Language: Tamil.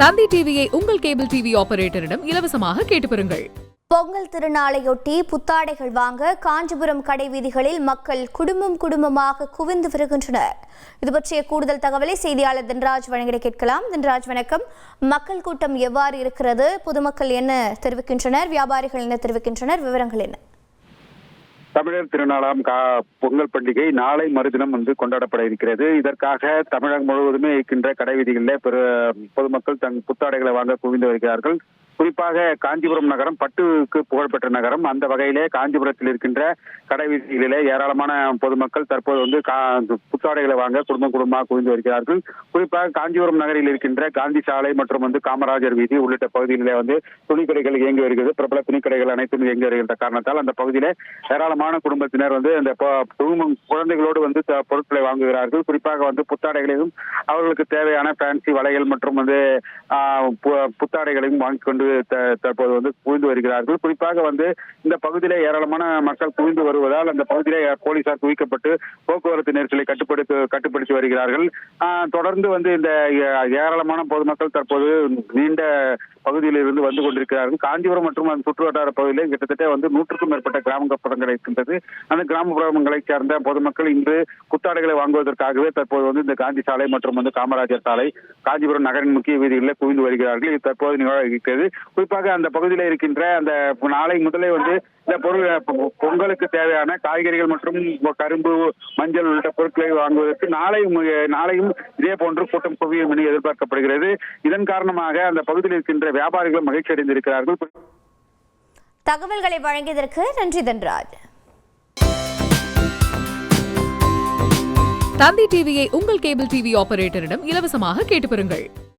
தந்தி டிவியை உங்கள் கேபிள் டிவி ஆபரேட்டரிடம் இலவசமாக கேட்டு பெறுங்கள். பொங்கல் திருநாளையொட்டி புத்தாடைகள் வாங்க காஞ்சிபுரம் கடை வீதிகளில் மக்கள் குடும்பம் குடும்பமாக குவிந்து வருகின்றனர். இது பற்றிய கூடுதல் தகவலை செய்தியாளர் தின்ராஜ் வழங்கிட கேட்கலாம். தின்ராஜ் வணக்கம். மக்கள் கூட்டம் எவ்வாறு இருக்கிறது? பொதுமக்கள் என்ன தெரிவிக்கின்றனர்? வியாபாரிகள் என்ன தெரிவிக்கின்றனர்? விவரங்கள் என்ன? தமிழர் திருநாளாம் கா பொங்கல் பண்டிகை நாளை மறுதினம் வந்து கொண்டாடப்பட இருக்கிறது. இதற்காக தமிழகம் முழுவதுமே இருக்கின்ற கடை வீதிகளில் பொதுமக்கள் தங் புத்தாடைகளை வாங்க குவிந்து வருகிறார்கள். குறிப்பாக காஞ்சிபுரம் நகரம் பட்டுக்கு புகழ்பெற்ற நகரம். அந்த வகையிலே காஞ்சிபுரத்தில் இருக்கின்ற கடை வீதிகளிலே ஏராளமான பொதுமக்கள் தற்போது வந்து கா- புத்தாடைகளை வாங்க குடும்பம் குடும்பமாக குவிந்து வருகிறார்கள். குறிப்பாக காஞ்சிபுரம் நகரில் இருக்கின்ற காந்தி சாலை மற்றும் வந்து காமராஜர் வீதி உள்ளிட்ட பகுதிகளிலே வந்து துணிக்கடைகள் இயங்கி வருகிறது. பிரபல துணிக்கடைகள் அனைத்தும் இயங்கி வருகின்ற காரணத்தால் அந்த பகுதியிலே ஏராளமான குடும்பத்தினர் வந்து அந்த குடும்பம் குழந்தைகளோடு வந்து பொருட்களை வாங்குகிறார்கள். குறிப்பாக வந்து புத்தாடைகளையும் அவர்களுக்கு தேவையான ஃபேன்சி வலைகள் மற்றும் வந்து பு- புத்தாடைகளையும் வாங்கி கொண்டு தற்போது வந்து குவிந்து வருகிறார்கள். குறிப்பாக வந்து இந்த பகுதியிலே ஏராளமான மக்கள் குவிந்து வருவதால் அந்த பகுதியிலே போலீசார் குவிக்கப்பட்டு போக்குவரத்து நெரிசலை கட்டுப்படுத்தி கட்டுப்படுத்தி வருகிறார்கள். தொடர்ந்து வந்து இந்த ஏராளமான பொதுமக்கள் தற்போது நீண்ட பகுதியில் இருந்து வந்து கொண்டிருக்கிறார்கள். காஞ்சிபுரம் மற்றும் அந்த சுற்று வட்டார பகுதியிலே கிட்டத்தட்ட வந்து நூற்றுக்கும் மேற்பட்ட கிராமப்புறங்கள் இருக்கின்றது. அந்த கிராமப்புறங்களை சேர்ந்த பொதுமக்கள் இன்று குத்தாடைகளை வாங்குவதற்காகவே தற்போது வந்து இந்த காந்தி சாலை மற்றும் வந்து காமராஜர் சாலை காஞ்சிபுரம் நகரின் முக்கிய வீதிகளில் குவிந்து வருகிறார்கள். இது தற்போது நிகழ்கிறது குறிப்பாக அந்த பகுதியில் இருக்கின்ற அந்த நாளை முதலே வந்து இந்த பொருள் பொங்கலுக்கு தேவையான காய்கறிகள் மற்றும் கரும்பு மஞ்சள் உள்ளிட்ட பொருட்களை வாங்குவதற்கு நாளை நாளையும் இதே போன்று கூட்டம் குவியும் என எதிர்பார்க்கப்படுகிறது. இதன் காரணமாக அந்த பகுதியில் இருக்கின்ற வியாபாரிகள் மகிழ்ச்சி அடைந்திருக்கிறார்கள். தகவல்களை வழங்கியதற்கு நன்றி தன்ராஜ். தந்தி டிவியை உங்கள் கேபிள் டிவி ஆபரேட்டரிடம் இலவசமாக கேட்டு பெறுங்கள்.